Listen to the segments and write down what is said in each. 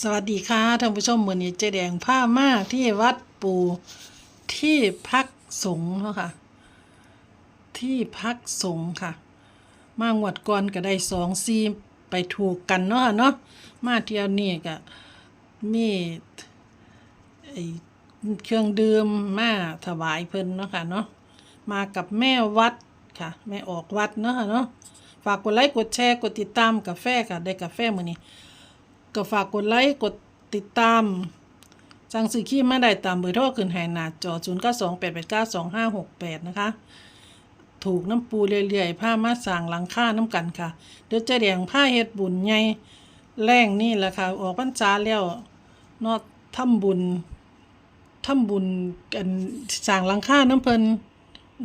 สวัสดีค่ะท่านผู้ชมวันนี้เจแดงผ้ามาที่วัดปูที่พักสงฆ์เนาะค่ะ ที่พักสงฆ์ค่ะ มางวดก่อนก็ได้สองซีไปถูกกันเนาะค่ะเนาะมาเที่ยวนี้ก็มีไอเครื่องดื่มมาถวายเพิ่นเนาะค่ะเนาะมากับแม่วัดค่ะ แม่ออกวัดเนาะค่ะเนาะฝากกดไลค์กดแชร์กดติดตามกาแฟค่ะ ได้กาแฟมือนี้ ก็ฝากกดไลค์กดติดตามจังสื่อขี้มาได้ตามเบอร์โทรขึ้นให้หน้าจอ 0 9 2 8 8 9 2 5 6 8 นะคะ ถูกน้ำปูเรื่อยๆผ้ามาสางหลังค่าน้ำกันค่ะ เดี๋ยวจะแดงผ้าเฮ็ดบุญใหญ่แรงนี่แหละค่ะ ออกพรรษาแล้วนอทำบุญทำบุญกันสางหลังค่าน้ำเพลิน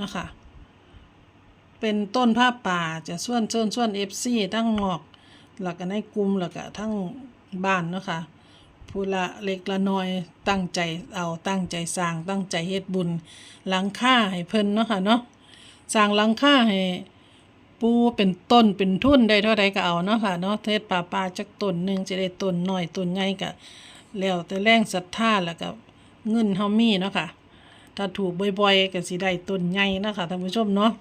นะคะ เป็นต้นผ้าป่าจะส่วนเชิญส่วนเอฟซีทั้งงอกแล้วก็ในกลุ่มแล้วก็ทั้ง บ้านเนาะค่ะผู้ละเล็กละน้อยตั้งใจเอาตั้งใจสร้างตั้งใจเฮ็ดบุญหลังค่าให้เพิ่นเนาะค่ะเนาะสร้างหลังค่าให้ปูเป็นต้นเป็นทุนได้เท่าใดก็เอาเนาะค่ะเนาะเทศป่าป่าจักต้นหนึ่งจะได้ต้นน้อยต้นใหญ่ก็แล้วแต่แรงศรัทธาแล้วก็เงินเฮามีเนาะค่ะถ้าถูกบ่อยๆก็สิได้ต้นใหญ่เนาะค่ะท่านผู้ชมเนาะ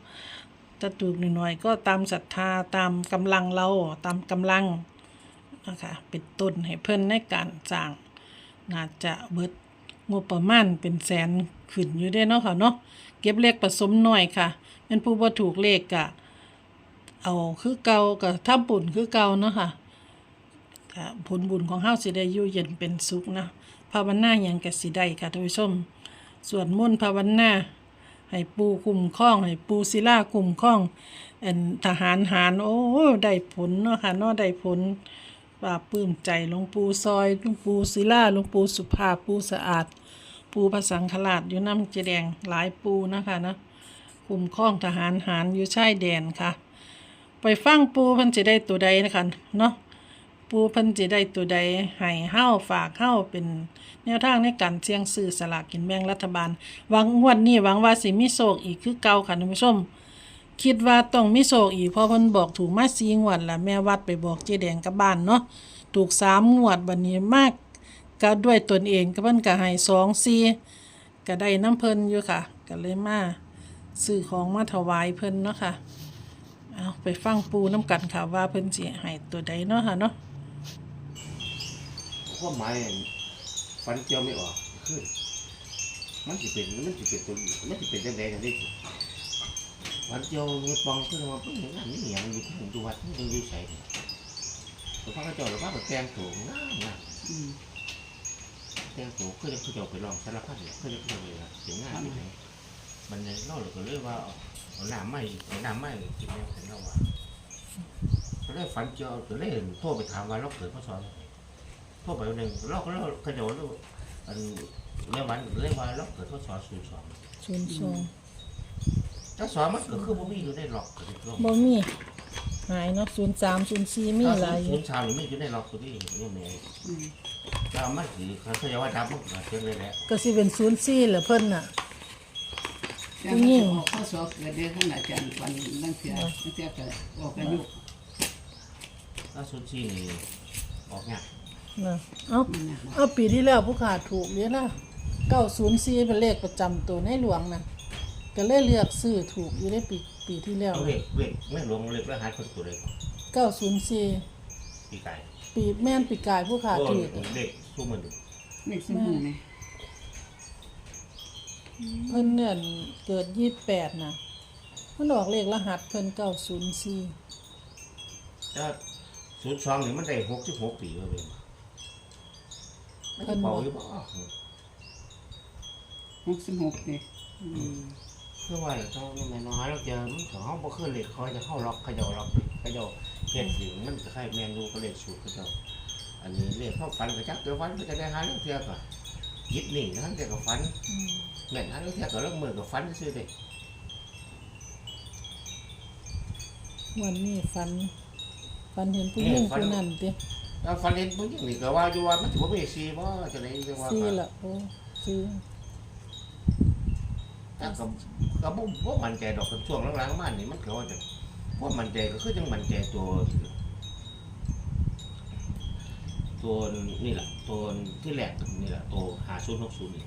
ถ้าถูกหน่อยๆก็ตามศรัทธาตามกำลังเราตามกำลัง นะคะเป็นต้นให้เพิ่นในการสร้างน่าจะเบิดงบประมาณเป็นแสนขึ้นอยู่ได้เนาะค่ะเนาะเก็บเลขผสมหน่อยค่ะเป็นผู้บ่ถูกเลขกะเอาคือเก่ากับถ้าบุญคือเก่าเนาะค่ะผลบุญของเฮาสิได้อยู่เย็นเป็นสุขนะภาวนาหยังกสิได้ค่ะท่านผู้ชมสวดมนต์ภาวนาให้ปูคุ้มครองให้ปูศิลาคุ้มครองอทหารหารโอ้ได้ผลเนาะค่ะเนาะได้ผล ปลาบปลื้มใจหลวงปู่ซอยหลวงปู่ศิลาหลวงปู่สุภาพปู่สะอาด ปูพระสังฆราชอยู่น้ำเจแดงหลายปูนะคะนะคุมครองทหารหารอยู่ชายแดนค่ะ ไปฟังปูเพันจะได้ตัวใดนะคะเนาะปูเพันจะได้ตัวใดให้เฮ้าฝากเฮ้าเป็นแนวทางในการเสี่ยงซื้อสลากกินแบ่งรัฐบาลหวังงวดนี้หวังว่าสิมีโศกอีกคือเก่าค่ะท่านผู้ชม คิดว่าต้องมีโศกอีกเพราะเพิ่นบอกถูกมาสีงวดละแม่วัดไปบอกเจ๊แดงกับบ้านเนาะถูกสามงวดบัดนี้มากก็ด้วยตนเองก็เพิ่นก็ให้สองสี่ก็ได้น้ำเพิ่นอยู่ค่ะ ก็เลยมาซื้อของมาถวายเพิ่นเนาะค่ะเอาไปฟังปูน้ำกันค่ะว่าเพิ่นสิให้ตัวใดเนาะค่ะเนาะข้อหมายฟันเจียวไม่ออกขึ้นมันจะเป็นมันจะเป็นตัวมันจะเป็นยังไงกัน นี่ฟันเจียวมีปองขึ้นมาเพิ่งเห็นอันนี้อย่างอยู่ที่ผมดูวัดที่ยังอยู่ใส่ตัวพระเจ้าหรือว่าแบบแตงถูงง่ายง่ายแตงถูขึ้นเขาจะไปลองสารพัดเลยขึ้นเขาเลยนะเสียงง่ายที่ไหนมันในนอกเราก็เรียกว่าเอาน้ำไม่เอาน้ำไม่กินแล้วถึงเราว่าก็เลยฟันเจียวก็เลยโทรไปถามว่าเราเกิดพระสอนพวกแบบหนึ่งเราก็เรากระโดดเราอันเรียกวันเรียกว่าเราเกิดข้อสอบศูนย์สองศูนย์สอง ถ้าสอบมันก็คือบ่มีอยู่ในหลอกก็ได้ลงบ่มีหายเนาะศูนย์สามศูนย์สี่มีหลายอศูยู่นย์สามนี่ไม่อยู่ในหลอกตัวนี้นี่แม่ถ้ามันคือเขาจะว่าดับมันก็เจ๊งเลยแหละก็สิเป็นศูนย์สี่เหรอเพิ่นน่ะ แต่มันจะออกข้อสอบเกิดเดือนขนาดจันทร์วันนั่งเสียนั่งเสียเกิดออกอายุถ้าศูนย์สี่นี่ออกเนี่ยากนะเอ้ามันนะเอาปีที่แล้วผู้ขาดถูกเยอะนะเก้าศูนย์สี่เป็นเลขประจำตัวในหลวงนะ ก็เลยเลือกซื้อถูกอยู่ในปีปีที่แล้วเอาเล็กเล็กไม่หลวงเล็กแล้วหาคนตัวเลยเก้าศูนย์สี่ปีไก่ปีแม่นปีกายผู้ขาดโอ้ถูกเล็กสู้มันดูไม่สมบูรณ์ไงเพิ่นเนี่ยเกิดยี่แปดนะมันออกเลขรหัสเพิ่นเก้าศูนย์สี่ถ้าศูนย์สองนี่มันได้หกสิบหกปีแล้วเป็นไม่ได้เป่าอยู่บ่หกสิบหกเนี่ย คือว่าเขาไม่น้อยเราเจอมันเขาเขาบ่ขึ้นเลยเขาจะเข้าล็อกเขาจะล็อกเขาจะเฮ็ดสิมันจะคล้ายแมนยูก็เลยสูตรเขาจะอันนี้เรียกเข้าฟันก็จักเดี๋ยวฟันก็จะได้หาเรื่องเทียก่อนยิบหนีทั้งแต่กับฟันแม่นหาเรื่องเทียก่อนแล้วมือกับฟันซื่อเลยวันนี้ฟันฟันเห็นผู้หญิงผู้นั้นติแล้วฟันเล่นปุ๊บนี่ก็ว่าอยู่ว่ามันถือว่าเป็นซีบ่จะได้จะว่าสี่ละโอ้สี่ แต่ก็ก็บ่บ่มั่นใจดอกกันช่วงหลังๆมานี่มันก็ว่าจะบ่มั่นใจก็คือจังมั่นใจตัวตัว ตัวนี่แหละตัวที่แรกนี่แหละตัวหาศูนย์หกศูนย์นี่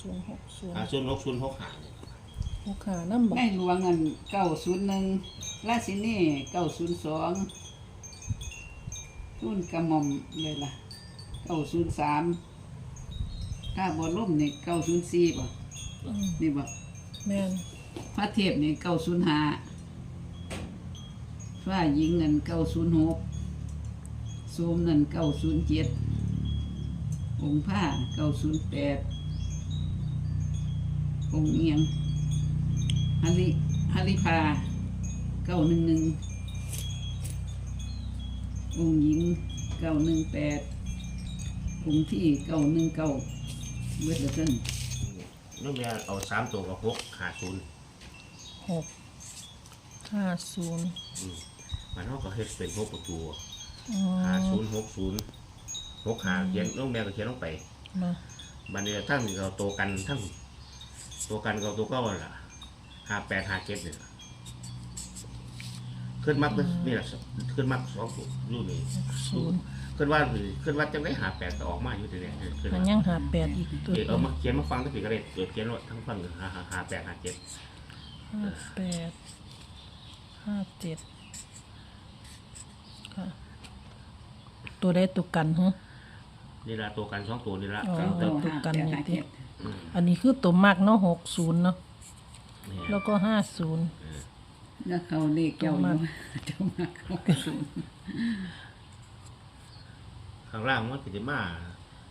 ศูนย์หกศูนย์หาศูนย์หกศูนย์หกหาเนี่ยหกหาน้ำบอกในหลวงเงินเก้าศูนย์หนึ่งราชินีเก้าศูนย์สองรุ่นกระหม่อมเลยล่ะเก้าศูนย์สามถ้าบอลล่มนี่เก้าศูนย์สี่ป่ะ อืมนี่ป่ะแม่นพระเทพนี่เก้าศูนย์ห้าฟ้าหญิงเงินเก้าศูนย์หกโสมเงินเก้าศูนย์เจ็ดองค์ผ้าเก้าศูนย์แปดองค์เอียงฮัลิฮัลิพาเก้าหนึ่งหนึ่งองค์หญิงเก้าหนึ่งแปดองค์ที่เก้าหนึ่งเก้าเวทละเท่น น้องแม่เอาสามตัวกับหกหาศูนย์หกห้าศูนย์มันเขาก็เฮ็ดเป็นหกประตูอืหามศูนย์หกศูนย์หกหาเขียนน้องแม่ก็เขียนลงไปมาบันนี้ทั้งนี่เราโตวกันทั้งตัวกันกับตัวเก็ล่ะหาแปดหาเจ็ดเนี่ย ขึ้นมักนี่แหละขึ้นมักสองตัวอยู่นี่ศูนย์ขึ้นว่าขึ้นว่าจังได้หาแปดก็ออกมาอยู่ที่เนี่ยขึ้นมันว่ายังหาแปดอีกตัวเอกเอามาเขียนมาฟังตั้งปีก็ได้เกิดเขียนว่าทั้งฟังหาหาหาแปดหาเจ็ดห้าแปดห้าเจ็ดค่ะตัวได้ตัวกันฮะนี่ละตัวกันสองตัวนี่ละอ๋อกันตัตัววตัวกันนี่ติอืมอันนี้คือตัวมากเนาะหกศูนย์เนาะแล้วก็ห้าศูนย์ ล้วเขาเลขเจ้าอยู่เจ้ามาเขาศูนย์ข้างล่างมันก็จะมา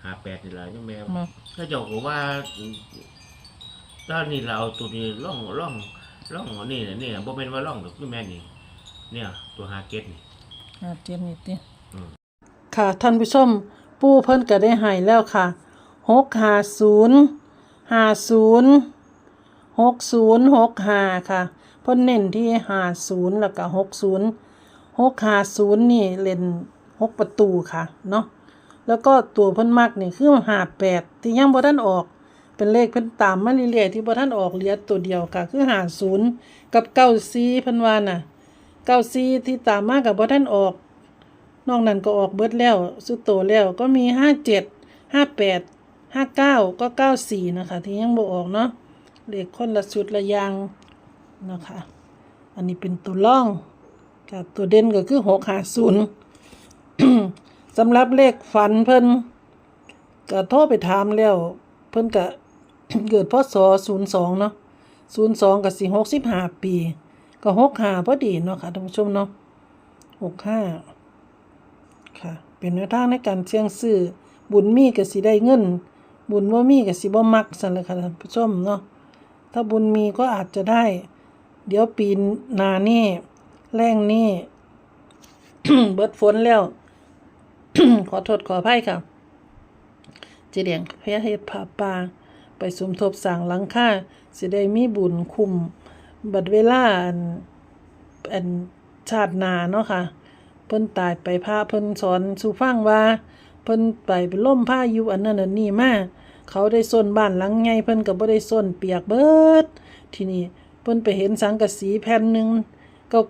หาแปดนี่ละนี่แม่มา ถ้าเจ้าก็ว่าตอนนี้เราเอาตัวนี้ล่องล่องล่องนี่น่ะนี่น่ะบ่เป็นว่าล่องดอกคือแม่นี่เนี่ย ตัวหาเก็ตนี่ห้าเจ็ดนี่ติอืม ค่ะท่านผู้ชมปู่เพิ่นก็ได้ให้แล้วค่ะหกห้าศูนย์ห้าศูนย์หกศูนย์หกห้าค่ะเพิ่นเน้นที่หาศูนย์แล้วก็หกศูนย์หกหาศูนย์นี่เล่นหกประตูค่ะเนาะแล้วก็ตัวเพิ่นมักนี่คือหาแปดที่ยังบ่ทันออก เป็นเลขเพิ่นตามมาเรื่อยๆที่บ่ทันออกเหลือตัวเดียวค่ะ คือหาศูนย์กับเก้าสี่เพิ่นว่าน่ะเก้าสี่ที่ตามมากับบ่ทันออก นอกนั้นก็ออกเบิดแล้วสุดโตแล้วก็มีห้าเจ็ดห้าแปดห้าเก้าก็เก้าสี่นะคะ ที่ยังบ่ออกเนาะเลขคนละชุดละยาง นะคะ อันนี้เป็นตัวล่องกับตัวเด่นก็คือหกหาศูนย์สำหรับเลขฝันเพิ่นก็โทรไปถามแล้ว เพิ่นก็เกิดพศศูนย์สองเนาะศูนย์สองกับสี่หกสิบห้าปี ก็หกห้าพอดีเนาะค่ะท่านผู้ชมเนาะหกห้าค่ะ เป็นแนวทางในการเสี่ยงซื้อบุญมีก็สิได้เงิน บุญบ่ามีก็สิบ่มักซั่นเลยค่ะท่านผู้ชมเนาะถ้าบุญมีก็อาจจะได้ เดี๋ยวปีหน้านี่แรงนี่ เบิดฝนแล้ว ขอโทษขออภัยค่ะเจเดียงพยาเฮ็ดผาปาไปสมทบสร้างหลังคาสิได้มีบุญคุม บัดเวลาอันอันชาตินาเนาะค่ะ เพิ่นตายไปพาเพิ่นสอนสู่ฟังว่า เพิ่นไปเป็นล่มพายุอันนั้นอันนี้มาเขาได้ส้นบ้านหลังใหญ่เพิ่นก็บ่ได้ส้นเปียกเบิด ทีนี้ พิ่นไปเห็นสังกะสีแผ่นหนึ่ง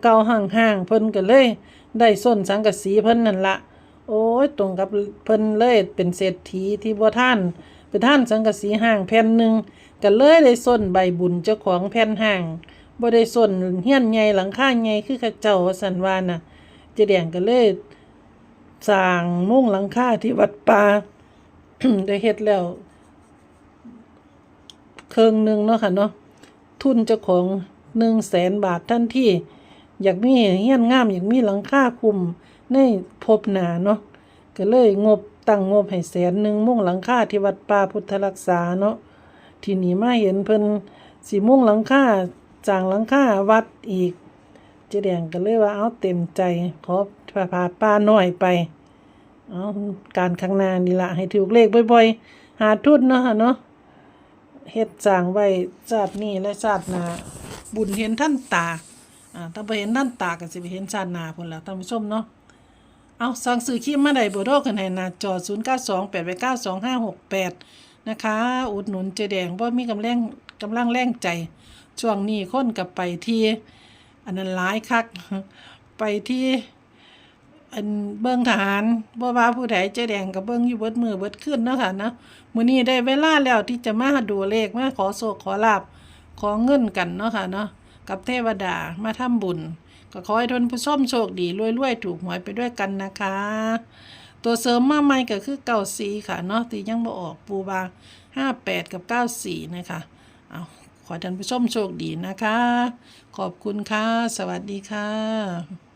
เก่าๆห่างๆเพิ่นก็เลย ได้ส้นสังกะสีเพิ่นนั่นละโอ้ยตรงกับเพิ่นเลยเป็นเศรษฐีที่บ่ท่านเป็นท่านสังกะสีห่างแผ่นหนึ่งก็เลยได้ส้นใบบุญเจ้าของแผ่นห่างบ่ได้ส้นเฮี้ยนใหญ่หลังคาใหญ่คือเขาเจ้าวสันวาน่ะเจแดงก็เลยสร้างมุ้งหลังคาที่วัดป่าได้เฮ็ดแล้วเครื่องหนึงเนาะค่ะเนาะ ทุนเจ้าของหนึ่งแสนบาททันทีอยากมีเฮี้ยนงามอยากมีหลังคาคุมในภพหนาเนาะก็เลยงบตั้งงบให้แสนหนึ่งมุ้งหลังคาที่วัดป่าพุทธรักษาเนาะที่นี้มาเห็นเพิ่นสิมุ้งหลังคาจางหลังคาวัดอีกเจ๊แดงก็เลยว่าเอาเต็มใจขอพาพาป้าหน่อยไปเอาการข้างหน้านี่ละให้ถูกเลขบ่อยๆ หาทุนเนาะเนาะ เฮ็ดสร้างไว้ชาตินี้และชาติหน้าบุญเห็นท่านตาอ่าถ้าบ่เห็นท่านตาก็สิไปเห็นชาติหน้าพุ่นล่ะท่านผู้ชมเนาะเอาสั่งซื้อครีมมาได้เบ่โทรกันให้หน้าจอ092 8 9 2568 นะคะ อุดหนุนเจแดงบ่มีกำลังกำลังแรงใจ ช่วงนี้คนก็ไปที่ อันนั้นหลายคัก ไปที่ อันเบิ่งทหารบ่ว่าผู้ใดเจ๊แดงก็เบิ่งอยู่เบิดมือเบิดคืนเนาะค่ะเนาะมื้อนี้ได้เวลาแล้วที่จะมาดูเลขมาขอโชคขอลาบขอเงินกันเนาะค่ะเนาะกับเทวดามาทำบุญ ก็ขอให้ท่านผู้ชมโชคดีรวยๆถูกหวยไปด้วยกันนะคะ ตัวเสริมมาใหม่ก็คือเก้าสีค่ะเนาะที่ยังบ่ออกปูบาห้าแปดกับเก้าสี่นะคะเอาขอท่านผู้ชมโชคดีนะคะ ขอบคุณค่ะ สวัสดีค่ะ